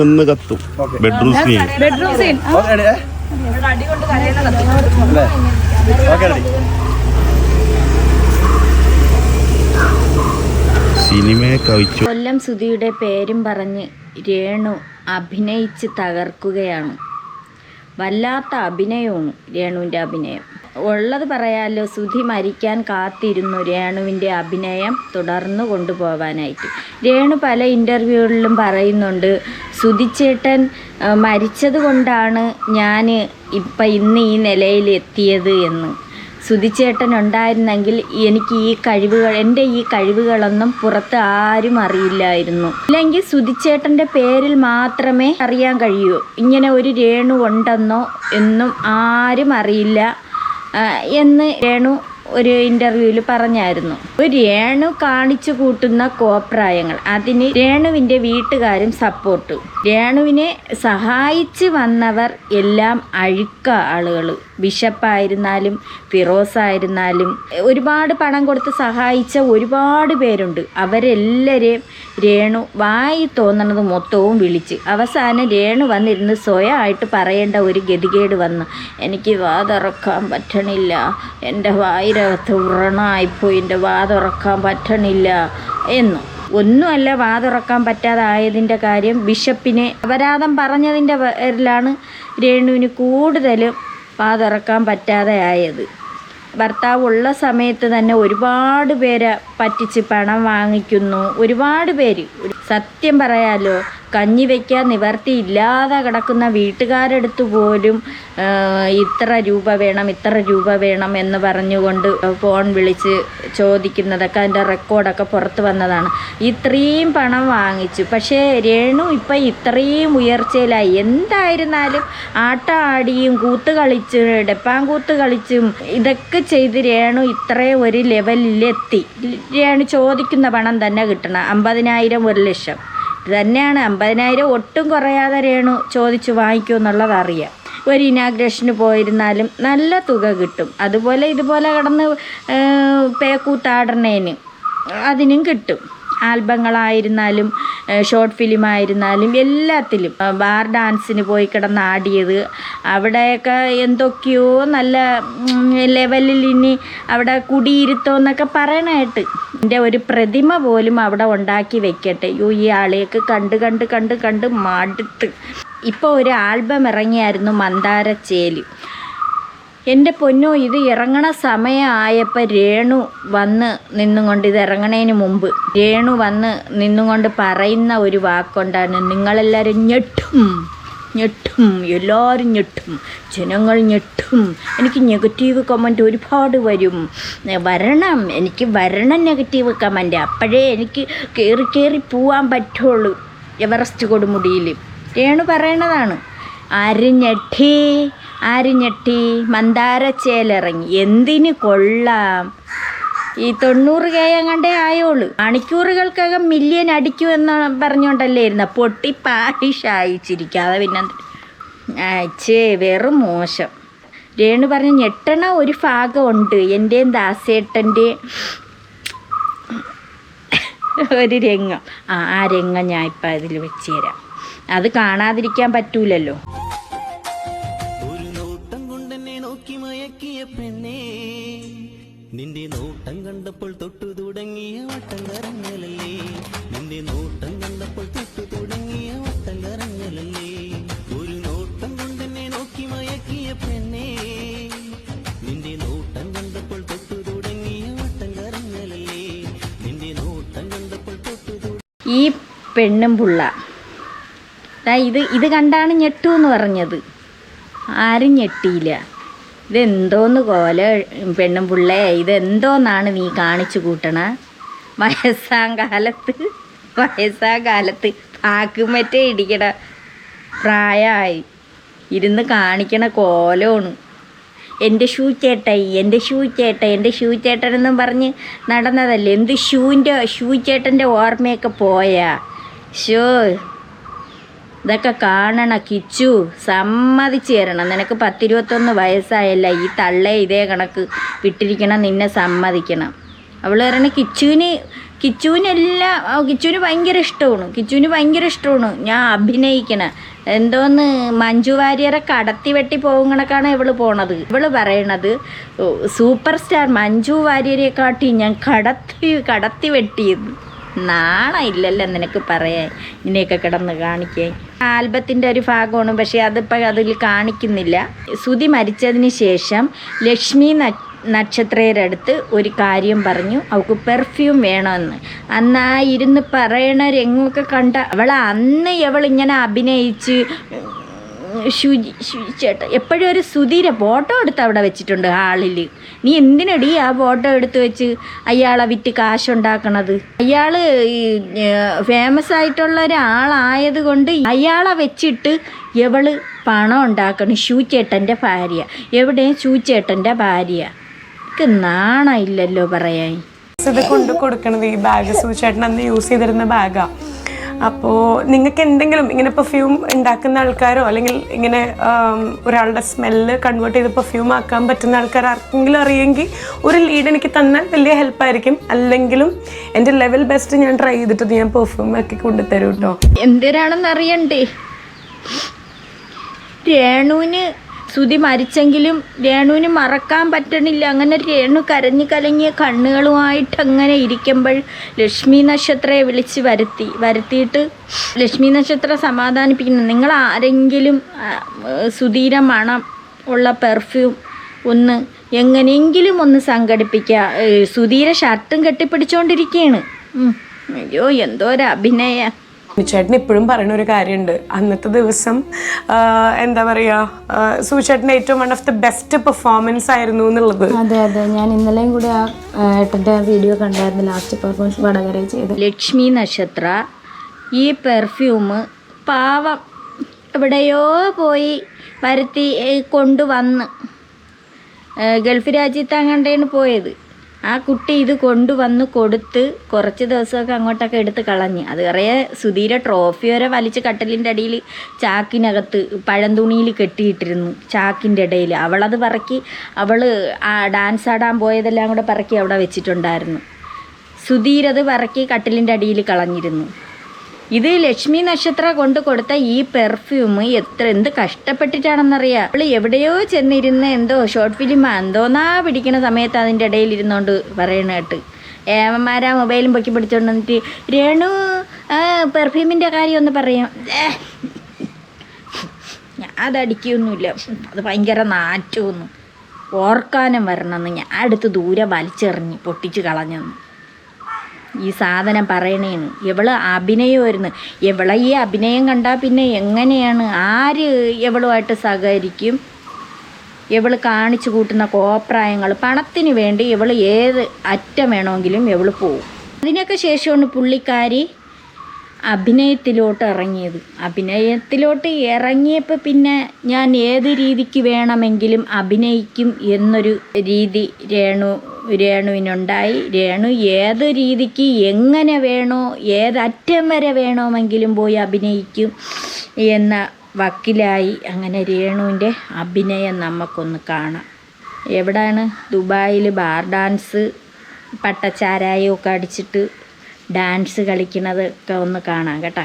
നിന്ന് കത്തും. Bedroom scene bedroom scene സിനിമയെ കവിച്ചു. കൊല്ലം സുധിയുടെ പേരും പറഞ്ഞ് രേണു അഭിനയിച്ച് തകർക്കുകയാണ്. വല്ലാത്ത അഭിനയമാണ് രേണുവിന്റെ അഭിനയം. ഉള്ളത് പറയാലോ സുധി മരിക്കാൻ കാത്തിരുന്നു രേണുവിന്റെ അഭിനയം തുടർന്നു കൊണ്ടുപോകാനായിട്ട് രേണു പല ഇന്റർവ്യൂകളിലും പറയുന്നുണ്ട് സുധിച്ചേട്ടൻ മരിച്ചത് കൊണ്ടാണ് ഞാൻ ഇപ്പം ഇന്ന് ഈ നിലയിൽ എത്തിയത് എന്ന്. സുധിച്ചേട്ടൻ ഉണ്ടായിരുന്നെങ്കിൽ എനിക്ക് ഈ കഴിവുകൾ എന്റെ ഈ കഴിവുകളൊന്നും പുറത്ത് ആരും അറിയില്ലായിരുന്നു. അല്ലെങ്കിൽ സുധിച്ചേട്ടന്റെ പേരിൽ മാത്രമേ അറിയാൻ കഴിയൂ. ഇങ്ങനെ ഒരു രേണു ഉണ്ടെന്നോ എന്നും ആരും അറിയില്ല എന്ന് രേണു ഒരു ഇന്റർവ്യൂവിൽ പറഞ്ഞായിരുന്നു. ഒരു രേണു കാണിച്ചു കൂട്ടുന്ന കോപ്രായങ്ങൾ. അതിന് രേണുവിന്റെ വീട്ടുകാരും സപ്പോർട്ട് രേണുവിനെ സഹായിച്ച് വന്നവർ എല്ലാം അഴുക്ക ആളുകൾ ബിഷപ്പായിരുന്നാലും ഫിറോസ് ആയിരുന്നാലും ഒരുപാട് പണം കൊടുത്ത് സഹായിച്ച ഒരുപാട് പേരുണ്ട്. അവരെല്ലാവരെയും രേണു വായി തോന്നണത് മൊത്തവും വിളിച്ച്. അവസാനം രേണു വന്നിരുന്ന് സ്വയമായിട്ട് പറയേണ്ട ഒരു ഗതികേട് വന്ന്. എനിക്ക് വാ തുറക്കാൻ പറ്റണില്ല എന്റെ വായിരകത്ത് ഉറണായിപ്പോയി എന്റെ വാതുറക്കാൻ പറ്റണില്ല എന്നു. ഒന്നുമല്ല വാതുറക്കാൻ പറ്റാതായതിന്റെ കാര്യം ബിഷപ്പിനെ അപരാധം പറഞ്ഞതിന്റെ പേരിലാണ് രേണുവിന് കൂടുതലും വാതുറക്കാൻ പറ്റാതെ ആയത്. ഭർത്താവ് ഉള്ള സമയത്ത് തന്നെ ഒരുപാട് പേരെ പറ്റിച്ച് പണം വാങ്ങിക്കുന്നു. ഒരുപാട് പേര്. സത്യം പറയാലോ കഞ്ഞി വയ്ക്കാൻ നിവർത്തി ഇല്ലാതെ കിടക്കുന്ന വീട്ടുകാരെടുത്ത് പോലും ഇത്ര രൂപ വേണം ഇത്ര രൂപ വേണം എന്ന് പറഞ്ഞുകൊണ്ട് ഫോൺ വിളിച്ച് ചോദിക്കുന്നതൊക്കെ അതിന്റെ റെക്കോർഡൊക്കെ പുറത്ത് വന്നതാണ്. ഇത്രയും പണം വാങ്ങിച്ചു. പക്ഷേ രേണു ഇപ്പം ഇത്രയും ഉയർച്ചയിലായി. എന്തായിരുന്നാലും ആട്ട ആടിയും കൂത്ത് കളിച്ച് ഡെപ്പാങ്കൂത്ത് കളിച്ചും ഇതൊക്കെ ചെയ്ത് രേണു ഇത്രയും ഒരു ലെവലിലെത്തി രേണു ചോദിക്കുന്ന പണം തന്നെ കിട്ടണം. അമ്പതിനായിരം ഒരു ലക്ഷം. ഇത് തന്നെയാണ്. അമ്പതിനായിരം ഒട്ടും കുറയാതെ രേണു ചോദിച്ചു വാങ്ങിക്കുമെന്നുള്ളത് അറിയാം. ഒരു ഇനാഗ്രേഷന് പോയിരുന്നാലും നല്ല തുക കിട്ടും. അതുപോലെ ഇതുപോലെ കിടന്ന് പേക്കൂത്താടണേന് അതിനും കിട്ടും. ആൽബങ്ങളായിരുന്നാലും ഷോർട്ട് ഫിലിം ആയിരുന്നാലും എല്ലാത്തിലും ബാർ ഡാൻസിന് പോയി കിടന്ന് ആടിയത് അവിടെയൊക്കെ എന്തൊക്കെയോ നല്ല ലെവലിൽ ഇനി അവിടെ കുടിയിരുത്തോന്നൊക്കെ പറയണായിട്ട് എന്റെ ഒരു പ്രതിമ പോലും അവിടെ ഉണ്ടാക്കി വെക്കട്ടെ. യോ ഈ ആളെയൊക്കെ കണ്ട് കണ്ട് കണ്ട് കണ്ട് മടുത്ത്. ഇപ്പോൾ ഒരു ആൽബം ഇറങ്ങിയായിരുന്നു മന്ദാരച്ചേൽ. എന്റെ പൊന്നോ ഇത് ഇറങ്ങണ സമയമായപ്പോൾ രേണു വന്ന് നിന്നുകൊണ്ട് ഇത് ഇറങ്ങണതിന് മുമ്പ് രേണു വന്ന് നിന്നുകൊണ്ട് പറയുന്ന ഒരു വാക്കുണ്ടാണ് നിങ്ങളെല്ലാവരും ഞെട്ടും ഞെട്ടും എല്ലാവരും ഞെട്ടും ജനങ്ങൾ ഞെട്ടും. എനിക്ക് നെഗറ്റീവ് കമന്റ് ഒരുപാട് വരും. വരണം എനിക്ക് വരണം നെഗറ്റീവ് കമന്റ് അപ്പോഴേ എനിക്ക് കയറി കയറി പോവാൻ പറ്റുള്ളൂ എവറസ്റ്റ് കൊടുമുടിയിൽ രേണു പറയണതാണ് ആര് ഞെട്ടി? ആര് ഞെട്ടി മന്ദാരച്ചേലിറങ്ങി. എന്തിന് കൊള്ളാം? ഈ തൊണ്ണൂറ് കെ എങ്ങാണ്ടേ ആയോളൂ. മണിക്കൂറുകൾക്കകം മില്യൻ അടിക്കൂ എന്ന് പറഞ്ഞുകൊണ്ടല്ലേ ഇരുന്ന പൊട്ടി പാരിഷായിച്ചിരിക്കാതെ പിന്നെ അച്ഛേ വെറും മോശം. രേണു പറഞ്ഞ ഞെട്ടണ ഒരു ഭാഗമുണ്ട്. എന്റെയും ദാസേട്ടന്റെ ഒരു രംഗം. ആ ആ രംഗം ഞാൻ ഇപ്പം അതിൽ വെച്ച് തരാം. അത് കാണാതിരിക്കാൻ പറ്റൂലല്ലോ. ഈ പെണ്ണും പുള്ള. ഇത് ഇത് കണ്ടാണ് ഞെട്ടു എന്ന് പറഞ്ഞത്. ആരും ഞെട്ടിയില്ല. ഇതെന്തോന്ന് കോല പെണ്ണും പുള്ളേ ഇതെന്തോന്നാണ് നീ കാണിച്ചു കൂട്ടണ? വയസ്സാം കാലത്ത് വയസ്സാം കാലത്ത് പാക്കുമറ്റേ ഇടിക്കണ പ്രായമായി ഇരുന്ന് കാണിക്കണ കോലമാണ്. എന്റെ ഷൂ ചേട്ടായി എന്റെ ഷൂ ചേട്ട എന്റെ ഷൂ ചേട്ടനെന്നും പറഞ്ഞ് നടന്നതല്ലേ? എന്ത് ഷൂവിന്റെ ഷൂ ചേട്ടന്റെ ഓർമ്മയൊക്കെ പോയാ? ഷോ ഇതൊക്കെ കാണണ കിച്ചു സമ്മതിച്ചു തരണം. നിനക്ക് പത്തിരുപത്തൊന്ന് വയസ്സായല്ല? ഈ തള്ളേ ഇതേ കണക്ക് വിട്ടിരിക്കണം നിന്നെ സമ്മതിക്കണം. അവൾ പറയണ കിച്ചുവിന് കിച്ചുവിനെല്ലാം കിച്ചുവിന് ഭയങ്കര ഇഷ്ടമാണ്. കിച്ചുവിന് ഭയങ്കര ഇഷ്ടമാണ്. ഞാൻ അഭിനയിക്കണ. എന്തോന്ന് മഞ്ജു വാര്യരെ കടത്തി വെട്ടി പോകും കണക്കാണ് ഇവൾ പോണത്. ഇവൾ പറയണത് സൂപ്പർ സ്റ്റാർ മഞ്ജു വാര്യരെ കാട്ടി ഞാൻ കടത്തി കടത്തി വെട്ടിയത്. നാണമില്ലല്ലോ നിനക്ക് പറയാൻ. ഇങ്ങനെയൊക്കെ കിടന്ന് കാണിക്കാൻ. ആൽബത്തിന്റെ ഒരു ഭാഗമാണ് പക്ഷേ അതിപ്പോൾ അതിൽ കാണിക്കുന്നില്ല. സുതി മരിച്ചതിന് ശേഷം ലക്ഷ്മി നക്ഷത്രയുടെ അടുത്ത് ഒരു കാര്യം പറഞ്ഞു. അവൾക്ക് പെർഫ്യൂം വേണമെന്ന്. അന്ന് ആ ഇരുന്ന് പറയണ രംഗമൊക്കെ കണ്ട അവൾ അന്ന് ഇങ്ങനെ അഭിനയിച്ച് ശുചി ശുചിച്ചേട്ട എപ്പോഴും ഒരു സുധീര ഫോട്ടോ എടുത്ത് അവിടെ വെച്ചിട്ടുണ്ട് ഹാളിൽ നീ എന്തിനടി ആ ഫോട്ടോ എടുത്ത് വെച്ച് അയാളെ വിറ്റ് കാശുണ്ടാക്കണത്? അയാൾ ഫേമസ് ആയിട്ടുള്ള ഒരാളായത് കൊണ്ട് അയാളെ വെച്ചിട്ട് എവൾ പണം ഉണ്ടാക്കണം ഷൂച്ചേട്ടന്റെ ഭാര്യ. എവിടെയും ഷൂച്ചേട്ടന്റെ ഭാര്യ? എനിക്ക് നാണയില്ലല്ലോ പറയാൻ. ഇത് കൊണ്ട് കൊടുക്കണത് ഈ ബാഗ് സൂചേട്ടൻ അന്ന് യൂസ് ചെയ്തിരുന്ന ബാഗാ അപ്പോൾ നിങ്ങൾക്ക് എന്തെങ്കിലും ഇങ്ങനെ പെർഫ്യൂം ഉണ്ടാക്കുന്ന ആൾക്കാരോ അല്ലെങ്കിൽ ഇങ്ങനെ ഒരാളുടെ സ്മെല്ല് കൺവേർട്ട് ചെയ്ത് പെർഫ്യൂം ആക്കാൻ പറ്റുന്ന ആൾക്കാർ ആർക്കെങ്കിലും അറിയെങ്കിൽ ഒരു ലീഡ് എനിക്ക് തന്നാൽ വലിയ ഹെൽപ്പായിരിക്കും അല്ലെങ്കിലും എന്റെ ലെവൽ ബെസ്റ്റ് ഞാൻ ട്രൈ ചെയ്തിട്ട് ഞാൻ പെർഫ്യൂം ആക്കി കൊണ്ടുതരും കേട്ടോ എന്തിനാണെന്ന് അറിയണ്ടേ? രേണുവിന് സുതി മരിച്ചെങ്കിലും രേണുവിന് മറക്കാൻ പറ്റണില്ല. അങ്ങനെ രേണു കരഞ്ഞു കലങ്ങിയ കണ്ണുകളുമായിട്ട് അങ്ങനെ ഇരിക്കുമ്പോൾ ലക്ഷ്മി നക്ഷത്രയെ വിളിച്ച് വരുത്തി. വരുത്തിയിട്ട് ലക്ഷ്മി നക്ഷത്ര സമാധാനിപ്പിക്കുന്നു. നിങ്ങൾ ആരെങ്കിലും സുധീര മണം ഉള്ള പെർഫ്യൂം ഒന്ന് എങ്ങനെയെങ്കിലും ഒന്ന് സംഘടിപ്പിക്കുക. സുധീര ഷർട്ടും കെട്ടിപ്പിടിച്ചുകൊണ്ടിരിക്കുകയാണ് അയ്യോ എന്തോ ഒരു അഭിനയ. ചേട്ടൻ ഇപ്പോഴും പറയുന്ന ഒരു കാര്യമുണ്ട്. അന്നത്തെ ദിവസം എന്താ പറയുക സൂചേട്ടന്റെ ഏറ്റവും one of the best performance ആയിരുന്നു എന്നുള്ളത്. അതെ അതെ. ഞാൻ ഇന്നലെയും കൂടി ആ ഏട്ടന്റെ വീഡിയോ കണ്ടായിരുന്നു. ലാസ്റ്റ് പെർഫോമൻസ് വടകര ചെയ്ത്. ലക്ഷ്മി നക്ഷത്ര ഈ പെർഫ്യൂം പാവം എവിടെയോ പോയി വരുത്തി കൊണ്ടുവന്ന് ഗൾഫ് ഗൾഫ് രാജ്യത്തങ്ങണ്ടേണ് പോയത്. ആ കുട്ടി ഇത് കൊണ്ടുവന്ന് കൊടുത്ത് കുറച്ച് ദിവസമൊക്കെ അങ്ങോട്ടൊക്കെ എടുത്ത് കളഞ്ഞ്. അത് കുറേ സുധീര ട്രോഫി വരെ വലിച്ച് കട്ടലിന്റെ അടിയിൽ ചാക്കിനകത്ത് പഴന്തുണിയിൽ കെട്ടിയിട്ടിരുന്നു ചാക്കിന്റെ ഇടയിൽ. അവളത് പറക്കി അവൾ ആ ഡാൻസ് ആടാൻ പോയതെല്ലാം കൂടെ പറക്കി അവിടെ വെച്ചിട്ടുണ്ടായിരുന്നു. സുധീരത് പറക്കി കട്ടിലിന്റെ അടിയിൽ കളഞ്ഞിരുന്നു. ഇത് ലക്ഷ്മി നക്ഷത്ര കൊണ്ട് കൊടുത്ത ഈ പെർഫ്യൂം എത്ര എന്ത് കഷ്ടപ്പെട്ടിട്ടാണെന്നറിയാ. അവൾ എവിടെയോ ചെന്നിരുന്ന് എന്തോ ഷോർട്ട് ഫിലിമാ എന്തോന്നാ പിടിക്കുന്ന സമയത്ത് അതിന്റെ ഇടയിൽ ഇരുന്നോണ്ട് പറയണ കേട്ട്. ഏമന്മാരാ മൊബൈലും പൊക്കി പിടിച്ചോണ്ട് വന്നിട്ട് രേണു പെർഫ്യൂമിന്റെ കാര്യം ഒന്ന് പറയാം. ഞാൻ അതടിക്കൊന്നുമില്ല അത് ഭയങ്കര നാറ്റമൊന്നും ഓർക്കാനും വരണമെന്ന് ഞാൻ അടുത്ത് ദൂരെ വലിച്ചെറിഞ്ഞ് പൊട്ടിച്ച് കളഞ്ഞെന്ന്. ഈ സാധനം പറയണേന്ന്. ഇവൾ അഭിനയമായിരുന്നു. ഇവളെ ഈ അഭിനയം കണ്ടാൽ പിന്നെ എങ്ങനെയാണ്? ആര് ഇവളുമായിട്ട് സഹകരിക്കും? ഇവൾ കാണിച്ചു കൂട്ടുന്ന കോപ്രായങ്ങൾ പണത്തിന് വേണ്ടി ഇവൾ ഏത് അറ്റം വേണമെങ്കിലും ഇവൾ പോവും. അതിനൊക്കെ ശേഷമാണ് പുള്ളിക്കാരി അഭിനയത്തിലോട്ട് ഇറങ്ങിയത് അഭിനയത്തിലോട്ട് ഇറങ്ങിയപ്പോൾ പിന്നെ ഞാൻ ഏത് രീതിക്ക് വേണമെങ്കിലും അഭിനയിക്കും എന്നൊരു രീതി രേണു രേണുവിനുണ്ടായി. രേണു ഏത് രീതിക്ക് എങ്ങനെ വേണോ ഏതറ്റം വരെ വേണമെങ്കിലും പോയി അഭിനയിക്കും എന്ന വക്കിലായി അങ്ങനെ രേണുവിന്റെ അഭിനയം നമുക്കൊന്ന് കാണാം. എവിടെയാണ് ദുബായിൽ ബാർ ഡാൻസ് പട്ടച്ചാരായമൊക്കെ അടിച്ചിട്ട് ഡാൻസ് കളിക്കണതൊക്കെ ഒന്ന് കാണാം കേട്ടോ.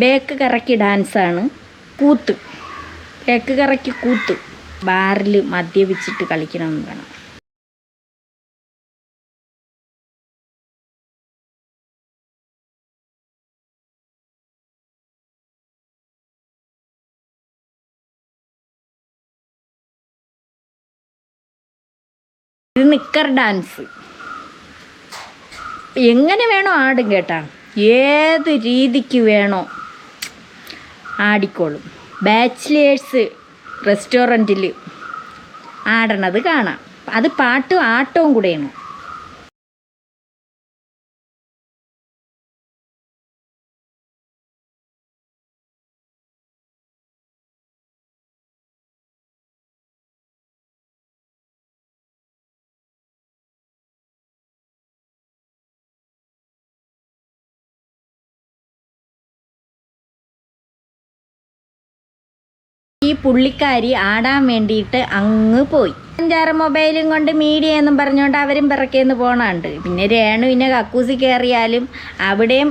ബേക്ക് കറക്കി ഡാൻസാണ് കൂത്ത്. ബേക്ക് കറക്കി കൂത്ത്. ബാറിൽ മദ്യപിച്ചിട്ട് കളിക്കണമെന്ന് വേണം. ഇത് നിക്കർ ഡാൻസ് എങ്ങനെ വേണോ ആടും കേട്ടാ. ഏത് രീതിക്ക് വേണോ ആടിക്കോളും. ബാച്ചിലേഴ്സ് റെസ്റ്റോറന്റിൽ ആടണത് കാണാം. അത് പാട്ടും ആട്ടവും കൂടെയാണ്. ഈ പുള്ളിക്കാരി ആടാൻ വേണ്ടിയിട്ട് അങ്ങ് പോയി. അഞ്ചാറ് മൊബൈലും കൊണ്ട് മീഡിയ എന്നും പറഞ്ഞുകൊണ്ട് അവരും പിറക്കേന്ന് പോണുണ്ട്. പിന്നെ രേണുവിനെ കക്കൂസി കയറിയാലും അവിടെയും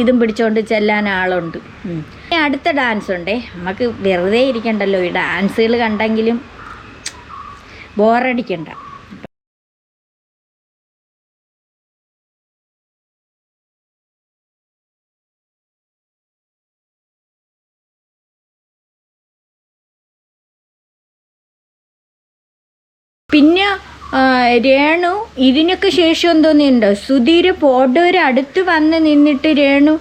ഇതും പിടിച്ചോണ്ട് ചെല്ലാൻ ആളുണ്ട്. ഇനി അടുത്ത ഡാൻസ് ഉണ്ടേ. നമുക്ക് വെറുതെ ഇരിക്കണ്ടല്ലോ. ഈ ഡാൻസുകൾ കണ്ടെങ്കിലും ബോറടിക്കണ്ട. രേണു ഇതിനൊക്കെ ശേഷം എന്തോ സുധീർ സുധീര് അടുത്ത് വന്ന് നിന്നിട്ട് രേണു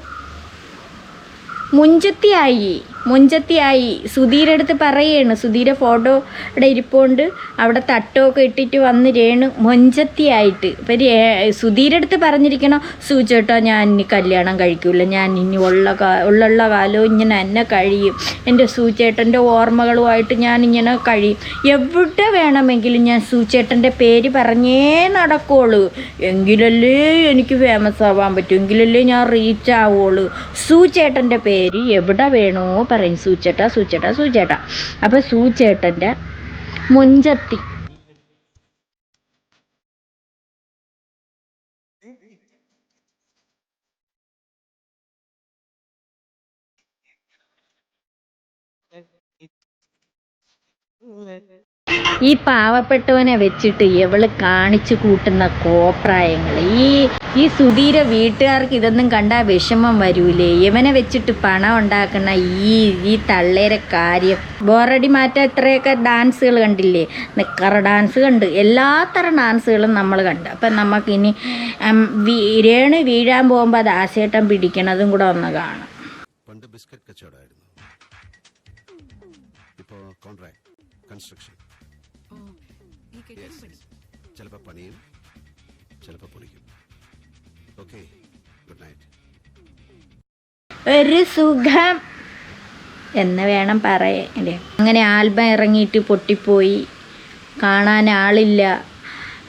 മുഞ്ചത്തിയായി. മുഞ്ചത്തിയായി സുധീരടുത്ത് പറയാണ്. സുധീര ഫോട്ടോയുടെ ഇരിപ്പുണ്ട്. അവിടെ തട്ടമൊക്കെ ഇട്ടിട്ട് വന്ന് രേണു മൊഞ്ചത്തിയായിട്ട് ഇപ്പം രേ സുധീരടുത്ത് പറഞ്ഞിരിക്കണം സൂചേട്ടാ ഞാൻ ഇനി കല്യാണം കഴിക്കൂല. ഞാൻ ഇനി ഉള്ള കാ ഉള്ള കാലവും ഇങ്ങനെ എന്നെ കഴിയും. എന്റെ സൂചേട്ടന്റെ ഓർമ്മകളുമായിട്ട് ഞാൻ ഇങ്ങനെ കഴിയും. എവിടെ വേണമെങ്കിലും ഞാൻ സൂചേട്ടന്റെ പേര് പറഞ്ഞേ നടക്കുള്ളൂ. എങ്കിലല്ലേ എനിക്ക് ഫേമസ് ആവാൻ പറ്റൂ. എങ്കിലല്ലേ ഞാൻ റീച്ച് ആവുള്ളൂ. സൂചേട്ടന്റെ പേര് എവിടെ വേണോ പറയും സൂചേട്ട സൂചേട്ട സൂചേട്ട. അപ്പം സൂചേട്ടന്റെ മുഞ്ചത്തി ഈ പാവപ്പെട്ടവനെ വെച്ചിട്ട് ഇവൾ കാണിച്ചു കൂട്ടുന്ന കോപ്രായങ്ങൾ. ഈ ഈ സുധീര വീട്ടുകാർക്ക് ഇതൊന്നും കണ്ടാൽ വിഷമം വരൂലേ? ഇവനെ വെച്ചിട്ട് പണം ഉണ്ടാക്കുന്ന ഈ ഈ തള്ളേരെ കാര്യം. ബോറടി മാറ്റ ഇത്രയൊക്കെ ഡാൻസുകൾ കണ്ടില്ലേ? നിക്കറ ഡാൻസ് കണ്ട്. എല്ലാത്തരം ഡാൻസുകളും നമ്മൾ കണ്ട്. അപ്പം നമുക്കിനി രേണു വീഴാൻ പോകുമ്പോൾ അത് ആശേട്ടം പിടിക്കണതും കൂടെ ഒന്ന് കാണാം. Contract construction. ചിലപ്പോ പണിയും ചിലപ്പോ പൊളിക്കും. ഓക്കെ ഗുഡ് നൈറ്റ് ഒരു സുഖം എന്ന് വേണം പറയല്ലേ അങ്ങനെ ആൽബം ഇറങ്ങിയിട്ട് പൊട്ടിപ്പോയി. കാണാൻ ആളില്ല.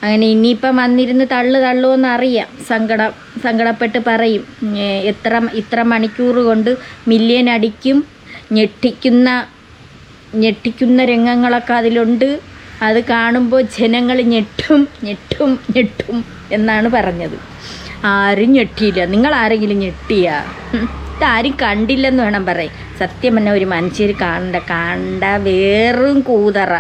അങ്ങനെ ഇനിയിപ്പം വന്നിരുന്ന് തള്ളു തള്ളുമെന്ന് അറിയാം. സങ്കടം സങ്കടപ്പെട്ട് പറയും. എത്ര ഇത്ര മണിക്കൂർ കൊണ്ട് മില്യൻ അടിക്കും. ഞെട്ടിക്കുന്ന ഞെട്ടിക്കുന്ന രംഗങ്ങളൊക്കെ അതിലുണ്ട്. അത് കാണുമ്പോൾ ജനങ്ങൾ ഞെട്ടും ഞെട്ടും ഞെട്ടും എന്നാണ് പറഞ്ഞത്. ആരും ഞെട്ടിയില്ല. നിങ്ങൾ ആരെങ്കിലും ഞെട്ടിയാ ഇതാരും കണ്ടില്ലെന്ന് വേണം പറയാം സത്യം പറഞ്ഞാൽ ഒരു മനുഷ്യർ കാണണ്ട കണ്ട വേറും കൂതറ.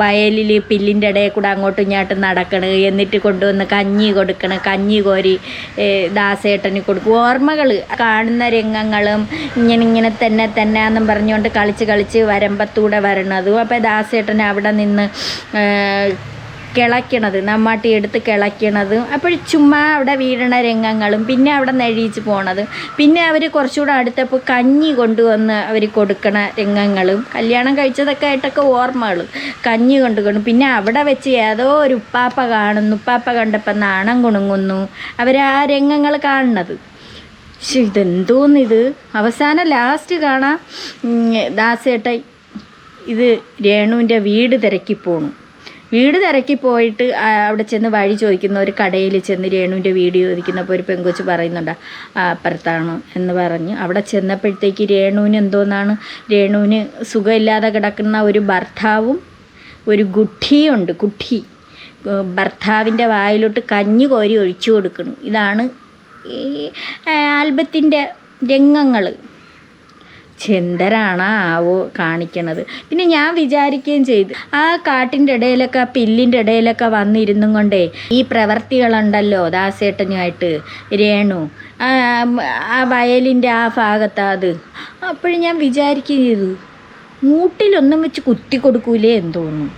വയലിൽ പില്ലിന്റെ ഇടയിൽ കൂടെ അങ്ങോട്ടും ഇങ്ങോട്ടും നടക്കണ് എന്നിട്ട് കൊണ്ടുവന്ന് കഞ്ഞി കൊടുക്കണ് കഞ്ഞി കോരി ദാസേട്ടന് കൊടുക്കും. ഓർമ്മകൾ കാണുന്ന രംഗങ്ങളും ഇങ്ങനെ ഇങ്ങനെ തന്നെ തന്നെ എന്നും പറഞ്ഞുകൊണ്ട് കളിച്ച് കളിച്ച് വരമ്പത്തൂടെ വരണതും. അപ്പോൾ ദാസേട്ടൻ അവിടെ നിന്ന് കിളയ്ക്കണത് നമ്മാട്ടി എടുത്ത് കിളയ്ക്കണതും അപ്പോൾ ചുമ്മാ അവിടെ വീഴണ രംഗങ്ങളും പിന്നെ അവിടെ നെഴിച്ച് പോണതും. പിന്നെ അവർ കുറച്ചുകൂടെ അടുത്തപ്പോൾ കഞ്ഞി കൊണ്ടുവന്ന് അവർ കൊടുക്കണ രംഗങ്ങളും കല്യാണം കഴിച്ചതൊക്കെ ആയിട്ടൊക്കെ ഓർമ്മകൾ കഞ്ഞി കൊണ്ടുകൊണ്ട് പിന്നെ അവിടെ വെച്ച് ഏതോ ഒരു ഉപ്പാപ്പ കാണുന്നു. ഉപ്പാപ്പ കണ്ടപ്പോൾ നാണം കുണുങ്ങുന്നു. അവർ ആ രംഗങ്ങൾ കാണുന്നത് പക്ഷെ ഇതെന്തോന്നിത്? അവസാനം ലാസ്റ്റ് കാണാം. ദാസേട്ടൈ ഇത് രേണുവിന്റെ വീട് തിരക്കി പോണു വീട് തിരക്കി പോയിട്ട് അവിടെ ചെന്ന് വഴി ചോദിക്കുന്ന ഒരു കടയിൽ ചെന്ന് രേണുവിന്റെ വീഡിയോ ചോദിക്കുന്നപ്പോൾ ഒരു പെങ്കൊച്ച് പറയുന്നുണ്ട് "ആ, അപ്പുറത്താണ്? എന്ന് പറഞ്ഞ് അവിടെ ചെന്നപ്പോഴത്തേക്ക് രേണുവിന് എന്തോന്നാണ്? രേണുവിന് സുഖമില്ലാതെ കിടക്കുന്ന ഒരു ഭർത്താവും ഒരു ഗുട്ടിയുണ്ട് കുട്ടി ഭർത്താവിന്റെ വായിലോട്ട് കഞ്ഞി കോരി ഒഴിച്ചു കൊടുക്കണം ഇതാണ് ഈ ആൽബത്തിന്റെ രംഗങ്ങൾ ചെന്തരാണ് ആവോ കാണിക്കണത്. പിന്നെ ഞാൻ വിചാരിക്കുകയും ചെയ്തു ആ കാട്ടിന്റെ ഇടയിലൊക്കെ പില്ലിന്റെ ഇടയിലൊക്കെ വന്നിരുന്നും കൊണ്ടേ ഈ പ്രവർത്തികളുണ്ടല്ലോ ദാസേട്ടനുമായിട്ട് രേണു. ആ ആ വയലിന്റെ ആ ഭാഗത്താ അത്. അപ്പോഴും ഞാൻ വിചാരിക്കുകയും ചെയ്തു മൂട്ടിലൊന്നും വെച്ച് കുത്തി കൊടുക്കൂലേ എന്ന് തോന്നുന്നു.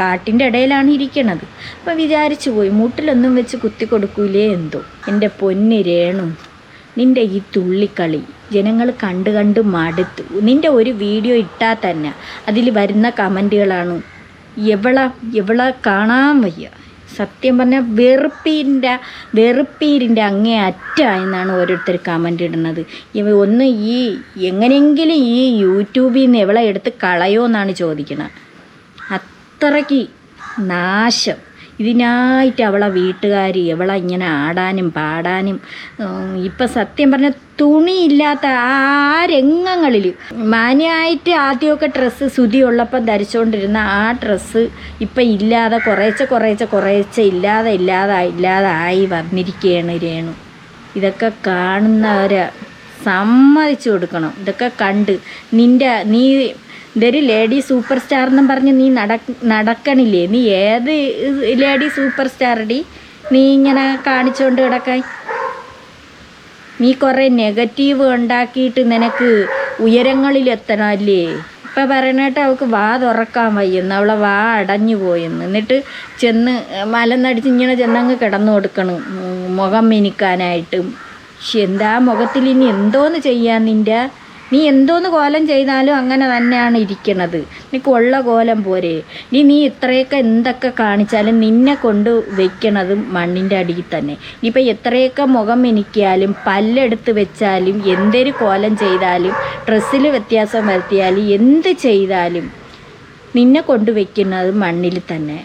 കാട്ടിന്റെ ഇടയിലാണ് ഇരിക്കണത്. അപ്പം വിചാരിച്ചു പോയി മൂട്ടിലൊന്നും വെച്ച് കുത്തി കൊടുക്കൂലേ എന്തോ. എന്റെ പൊന്ന് രേണു. നിന്റെ ഈ തുള്ളിക്കളി ജനങ്ങൾ കണ്ട് കണ്ട് മടുത്തു. നിന്റെ ഒരു വീഡിയോ ഇട്ടാൽ തന്നെ അതിൽ വരുന്ന കമന്റുകളാണ്. എവള എവള കാണാൻ വയ്യ. സത്യം പറഞ്ഞാൽ വെറുപ്പീരിന്റെ വെറുപ്പീരിന്റെ അങ്ങേ അറ്റ എന്നാണ് ഓരോരുത്തർ കമന്റ് ഇടുന്നത്. ഇവ ഒന്ന് ഈ എങ്ങനെയെങ്കിലും ഈ യൂട്യൂബിൽ നിന്ന് എവളെ എടുത്ത് കളയോ എന്നാണ് ചോദിക്കുന്നത് അത്രയ്ക്ക് നാശം. ഇതിനായിട്ട് അവളെ വീട്ടുകാർ അവളെ ഇങ്ങനെ ആടാനും പാടാനും ഇപ്പം സത്യം പറഞ്ഞ തുണിയില്ലാത്ത ആ രംഗങ്ങളിൽ മാന്യമായിട്ട് ആദ്യമൊക്കെ ഡ്രസ്സ് സുതി ഉള്ളപ്പം ധരിച്ചുകൊണ്ടിരുന്ന ആ ഡ്രസ്സ് ഇപ്പം ഇല്ലാതെ കുറേശ്ശെ കുറേശ്ശെ കുറേശ്ശെ ഇല്ലാതെ ഇല്ലാതെ ഇല്ലാതെ ഇല്ലാതായി വന്നിരിക്കുകയാണ് രേണു. ഇതൊക്കെ കാണുന്നവരെ സമ്മതിച്ചു കൊടുക്കണം. ഇതൊക്കെ കണ്ട് നിന്റെ നീ ഇതൊരു ലേഡി സൂപ്പർ സ്റ്റാർ എന്നും പറഞ്ഞ് നീ നട നടക്കണില്ലേ? നീ ഏത് ലേഡി സൂപ്പർ സ്റ്റാറടി നീ ഇങ്ങനെ കാണിച്ചുകൊണ്ട് കിടക്കാൻ. നീ കുറേ നെഗറ്റീവ് ഉണ്ടാക്കിയിട്ട് നിനക്ക് ഉയരങ്ങളിലെത്തണമല്ലേ? ഇപ്പം പറയണേട്ട് അവൾക്ക് വാ തുറക്കാൻ വയ്യെന്ന്. അവളെ വാ അടഞ്ഞു പോയെന്ന്. എന്നിട്ട് ചെന്ന് മലന്നടിച്ച് ഇങ്ങനെ ചെന്നങ്ങ് കിടന്നു കൊടുക്കണം. മുഖം മിനുക്കാനായിട്ടും. എന്താ മുഖത്തിൽ ഇനി എന്തോന്ന് ചെയ്യാൻ നിന്റെ നീ എന്തോന്ന് കോലം ചെയ്താലും അങ്ങനെ തന്നെയാണ് ഇരിക്കുന്നത് നിനക്ക് ഉള്ള കോലം പോരെ. നീ നീ ഇത്രയൊക്കെ എന്തൊക്കെ കാണിച്ചാലും നിന്നെ കൊണ്ട് വെക്കണത് മണ്ണിന്റെ അടിയിൽ തന്നെ. ഇപ്പം എത്രയൊക്കെ മുഖം എനിക്കിയാലും പല്ലെടുത്ത് വെച്ചാലും എന്തൊരു കോലം ചെയ്താലും ഡ്രസ്സിൽ വ്യത്യാസം വരുത്തിയാലും എന്ത് ചെയ്താലും നിന്നെ കൊണ്ട് വെക്കുന്നത് മണ്ണിൽ തന്നെ.